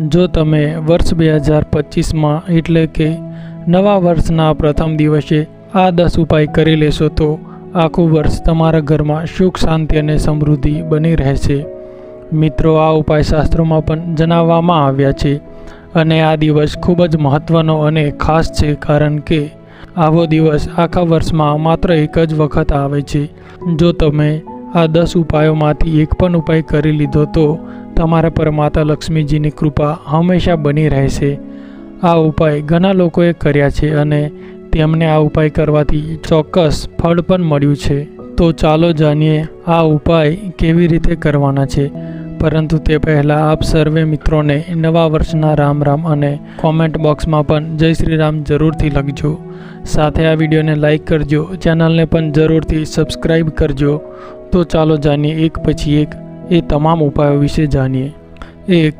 જો તમે વર્ષ બે હજાર પચીસમાં એટલે કે નવા વર્ષના પ્રથમ દિવસે આ દસ ઉપાય કરી લેશો તો આખું વર્ષ તમારા ઘરમાં સુખ, શાંતિ અને સમૃદ્ધિ બની રહેશે. મિત્રો, આ ઉપાય શાસ્ત્રોમાં પણ જણાવવામાં આવ્યા છે અને આ દિવસ ખૂબ જ મહત્ત્વનો અને ખાસ છે કારણ કે આવો દિવસ આખા વર્ષમાં માત્ર એક જ વખત આવે છે. જો તમે આ દસ ઉપાયોમાંથી એક પણ ઉપાય કરી લીધો તો તમારા પર માતા લક્ષ્મીજીની કૃપા હંમેશા બની રહેશે. આ ઉપાય ઘણા લોકોએ કર્યા છે અને તેમને આ ઉપાય કરવાથી ચોક્કસ ફળ પણ મળ્યું છે. તો ચાલો જાણીએ આ ઉપાય કેવી રીતે કરવાના છે. પરંતુ તે પહેલાં આપ સર્વે મિત્રોને નવા વર્ષના રામ રામ અને કોમેન્ટ બોક્સમાં પણ જય શ્રી રામ જરૂરથી લખજો. સાથે આ વિડીયોને લાઇક કરજો, ચેનલને પણ જરૂરથી સબસ્ક્રાઈબ કરજો. તો ચાલો જાણીએ એક પછી એક એ તમામ ઉપાયો વિશે જાણીએ. એક,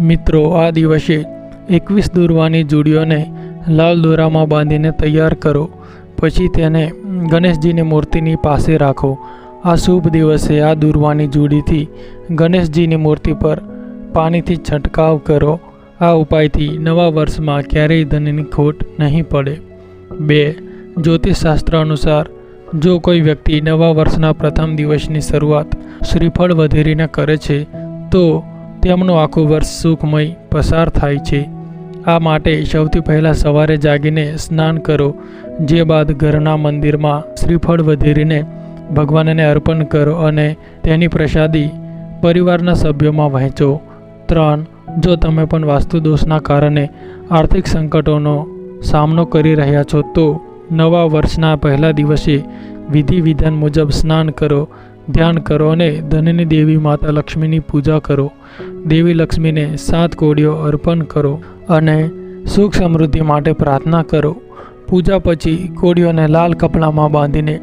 મિત્રો, આ દિવસે એકવીસ દોરવાની જોડીઓને લાલ દોરામાં બાંધીને તૈયાર કરો. પછી તેને ગણેશજીની મૂર્તિની પાસે રાખો. આ શુભ દિવસે આ દૂરવાની જોડીથી ગણેશજીની મૂર્તિ પર પાણીથી છંટકાવ કરો. આ ઉપાયથી નવા વર્ષમાં ક્યારેય ધનની ખોટ નહીં પડે. બે જ્યોતિષશાસ્ત્ર અનુસાર જો કોઈ વ્યક્તિ નવા વર્ષના પ્રથમ દિવસની શરૂઆત શ્રીફળ વધેરીને કરે છે, તો તેમનું આખું વર્ષ સુખમય પસાર થાય છે. આ માટે સૌથી પહેલાં સવારે જાગીને સ્નાન કરો, જે બાદ ઘરના મંદિરમાં શ્રીફળ વધેરીને ભગવાનને અર્પણ કરો અને તેની પ્રસાદી પરિવારના સભ્યોમાં વહેંચો. ત્રણ, જો તમે પણ વાસ્તુ દોષના કારણે આર્થિક સંકટોનો સામનો કરી રહ્યા છો, તો નવા વર્ષના પહેલા દિવસે વિધિ વિધાન મુજબ સ્નાન કરો, ધ્યાન કરો અને ધનની દેવી માતા લક્ષ્મીની પૂજા કરો. દેવી લક્ષ્મીને સાત કોડીઓ અર્પણ કરો અને સુખ સમૃદ્ધિ માટે પ્રાર્થના કરો. પૂજા પછી કોડીઓને લાલ કપડામાં બાંધીને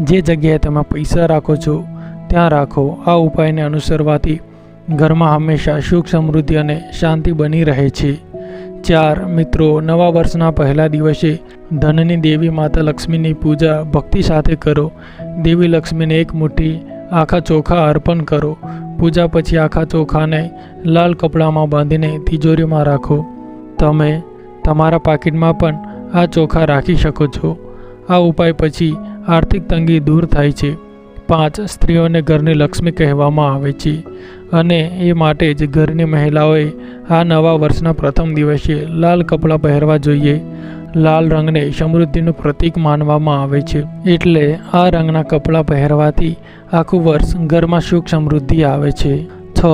જે જગ્યાએ તમે પૈસા રાખો છો, ત્યાં રાખો. આ ઉપાયને અનુસરવાથી ઘરમાં હંમેશા સુખ સમૃદ્ધિ અને શાંતિ બની રહે છે. ચાર મિત્રો, નવા વર્ષના પહેલા દિવસે ધનની દેવી માતા લક્ષ્મીની પૂજા ભક્તિ સાથે કરો. દેવી લક્ષ્મીને એક મુઠ્ઠી આખા ચોખા અર્પણ કરો. પૂજા પછી આખા ચોખાને લાલ કપડામાં બાંધીને તિજોરીમાં રાખો. તમે તમારા પાકીટમાં પણ આ ચોખા રાખી શકો છો. આ ઉપાય પછી આર્થિક તંગી દૂર થાય છે. પાંચ સ્ત્રીઓને ઘરની લક્ષ્મી કહેવામાં આવે છે અને એ માટે જ ઘરની મહિલાઓએ આ નવા વર્ષના પ્રથમ દિવસે લાલ કપડાં પહેરવા જોઈએ. લાલ રંગને સમૃદ્ધિનું પ્રતીક માનવામાં આવે છે. એટલે આ રંગના કપડાં પહેરવાથી આખું વર્ષ ઘરમાં સુખ સમૃદ્ધિ આવે છે. છ.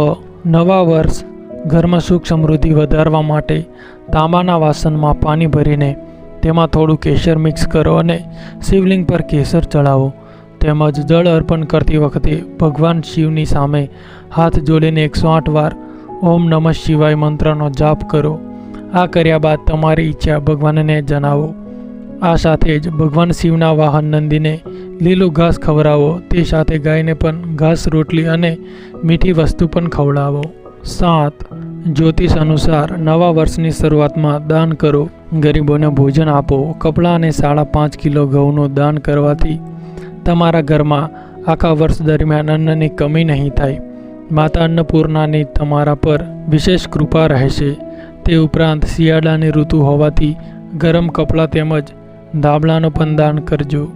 નવા વર્ષ ઘરમાં સુખ સમૃદ્ધિ વધારવા માટે તાંબાના વાસણમાં પાણી ભરીને તેમાં થોડું કેસર મિક્સ કરો અને શિવલિંગ પર કેસર ચડાવો તેમજ જળ અર્પણ કરતી વખતે ભગવાન શિવની સામે હાથ જોડીને એકસો આઠ વાર ઓમ નમઃ શિવાય મંત્રનો જાપ કરો. આ કર્યા બાદ તમારી ઈચ્છા ભગવાનને જણાવો. આ સાથે જ ભગવાન શિવના વાહન નંદીને લીલું ઘાસ ખવડાવો, તે સાથે ગાયને પણ ઘાસ રોટલી અને મીઠી વસ્તુ પણ ખવડાવો. સાત, જ્યોતિષ અનુસાર નવા વર્ષની શરૂઆતમાં દાન કરો. ગરીબોને ભોજન આપો. કપડાં અને સાડા પાંચ કિલો ઘઉંનું દાન કરવાથી તમારા ઘરમાં આખા વર્ષ દરમિયાન અન્નની કમી નહીં થાય. માતા અન્નપૂર્ણાની તમારા પર વિશેષ કૃપા રહેશે. તે ઉપરાંત શિયાળાની ઋતુ હોવાથી ગરમ કપડાં તેમજ ધાબળાનું પણ દાન કરજો.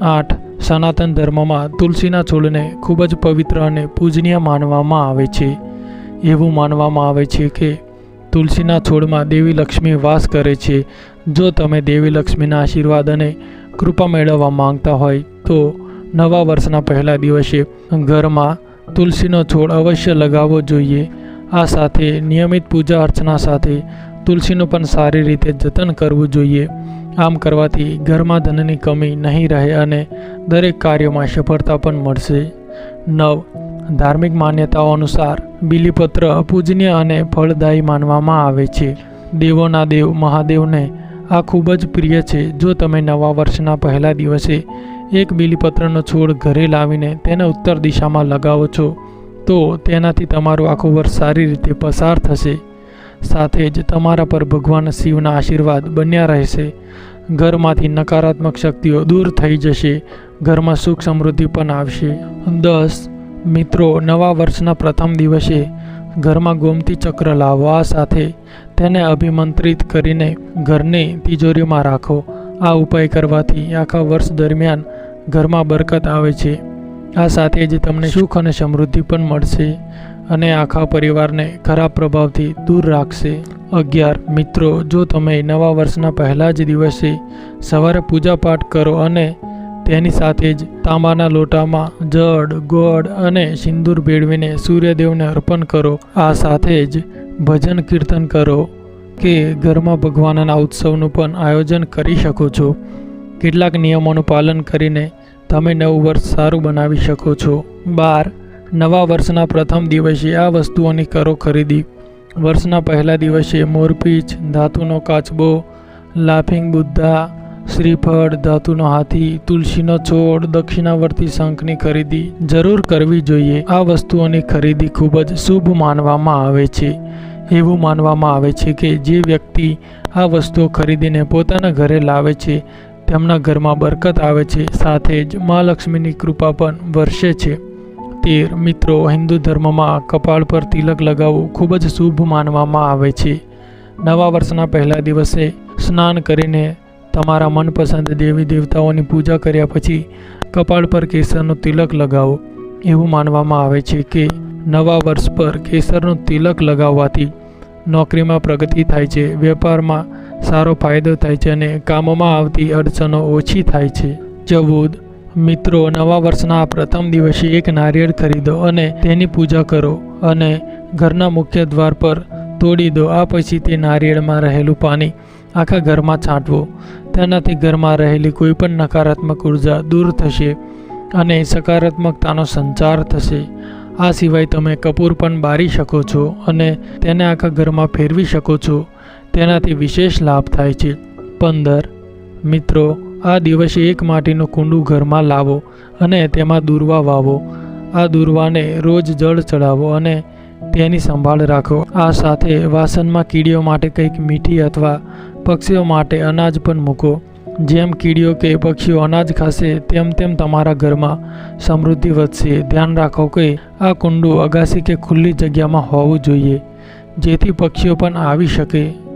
આઠ, સનાતન ધર્મમાં તુલસીના છોડને ખૂબ જ પવિત્ર અને પૂજનીય માનવામાં આવે છે. એવું માનવામાં આવે છે કે તુલસીના છોડમાં દેવી લક્ષ્મી વાસ કરે છે. જો તમે દેવી લક્ષ્મીના આશીર્વાદ અને કૃપા મેળવવા માંગતા હોય તો નવા વર્ષના પહેલા દિવસે ઘરમાં તુલસીનો છોડ અવશ્ય લગાવવો જોઈએ. આ સાથે નિયમિત પૂજા અર્ચના સાથે તુલસીનું પણ સારી રીતે જતન કરવું જોઈએ. આમ કરવાથી ઘરમાં ધનની કમી નહીં રહે અને દરેક કાર્યમાં સફળતા પણ મળશે. નવ. ધાર્મિક માન્યતાઓ અનુસાર બિલીપત્ર પૂજનીય અને ફળદાયી માનવામાં આવે છે. દેવોના દેવ મહાદેવને આ ખૂબ જ પ્રિય છે. જો તમે નવા વર્ષના પહેલા દિવસે એક બિલીપત્રનો છોડ ઘરે લાવીને તેને ઉત્તર દિશામાં લગાવો છો તો તેનાથી તમારું આખું વર્ષ સારી રીતે પસાર થશે. સાથે જ તમારા પર ભગવાન શિવના આશીર્વાદ બન્યા રહેશે. ઘરમાંથી નકારાત્મક શક્તિઓ દૂર થઈ જશે. ઘરમાં સુખ સમૃદ્ધિ પણ આવશે. દસ, મિત્રો, નવા વર્ષના પ્રથમ દિવસે ઘરમાં ગોમતી ચક્ર લાવવા સાથે તેને અભિમંત્રિત કરીને ઘરની તિજોરીમાં રાખો. આ ઉપાય કરવાથી આખા વર્ષ દરમિયાન ઘરમાં બરકત આવે છે. આ સાથે જ તમને સુખ અને સમૃદ્ધિ પણ મળશે અને આખા પરિવારને ખરાબ પ્રભાવથી દૂર રાખશે. અગિયાર, મિત્રો, જો તમે નવા વર્ષના પહેલા જ દિવસે સવારે પૂજાપાઠ કરો અને તેની સાથે જ તાંબાના લોટામાં જળ ગોળ અને સિંદૂર ભેળવીને સૂર્યદેવને અર્પણ કરો. આ સાથે જ ભજન કીર્તન કરો કે ઘરમાં ભગવાનના ઉત્સવનું પણ આયોજન કરી શકો છો. કેટલાક નિયમોનું પાલન કરીને તમે નવું વર્ષ સારું બનાવી શકો છો. બાર, નવા વર્ષના પ્રથમ દિવસે આ વસ્તુઓની કરો ખરીદી. વર્ષના પહેલા દિવસે મોરપીચ, ધાતુનો કાચબો, લાફિંગ બુદ્ધા, શ્રીફળ, ધાતુનો હાથી, તુલસીનો છોડ, દક્ષિણાવર્તી શંખની ખરીદી જરૂર કરવી જોઈએ. આ વસ્તુઓની ખરીદી ખૂબ જ શુભ માનવામાં આવે છે. એવું માનવામાં આવે છે કે જે વ્યક્તિ આ વસ્તુઓ ખરીદીને પોતાના ઘરે લાવે છે તેમના ઘરમાં બરકત આવે છે, સાથે જ મા લક્ષ્મીની કૃપા પણ વર્ષે છે. તેર મિત્રો હિન્દુ ધર્મમાં કપાળ પર તિલક લગાવવું ખૂબ જ શુભ માનવામાં આવે છે. નવા વર્ષના પહેલા દિવસે સ્નાન કરીને તમારા મનપસંદ દેવી દેવતાઓની પૂજા કર્યા પછી કપાળ પર કેસરનું તિલક લગાવો. એવું માનવામાં આવે છે કે નવા વર્ષ પર કેસરનું તિલક લગાવવાથી નોકરીમાં પ્રગતિ થાય છે, વેપારમાં સારો ફાયદો થાય છે અને કામોમાં આવતી અડચણો ઓછી થાય છે. ચૌદ મિત્રો, નવા વર્ષના પ્રથમ દિવસે એક નારિયેળ ખરીદો અને તેની પૂજા કરો અને ઘરના મુખ્ય દ્વાર પર તોડી દો. આ પછી તે નારિયેળમાં રહેલું પાણી આખા ઘરમાં છાંટવો. તેનાથી ઘરમાં રહેલી કોઈ પણ નકારાત્મક ઊર્જા દૂર થશે અને સકારાત્મકતાનો સંચાર થશે. આ સિવાય તમે કપૂર પણ બારી શકો છો અને તેને આખા ઘરમાં ફેરવી શકો છો. તેનાથી વિશેષ લાભ થાય છે. પંદર. મિત્રો, આ દિવસે એક માટીનું કુંડું ઘરમાં લાવો અને તેમાં દૂરવા વાવો. આ દૂરવાને રોજ જળ ચડાવો અને તેની સંભાળ રાખો. આ સાથે વાસણમાં કીડીઓ માટે કંઈક મીઠી અથવા પક્ષીઓ માટે અનાજ પણ મૂકો. જેમ કીડીઓ કે પક્ષીઓ અનાજ ખાશે, તેમ તેમ તમારા ઘરમાં સમૃદ્ધિ વધશે. ધ્યાન રાખો કે આ કુંડું અગાસી કે ખુલ્લી જગ્યામાં હોવું જોઈએ, જેથી પક્ષીઓ પણ આવી શકે.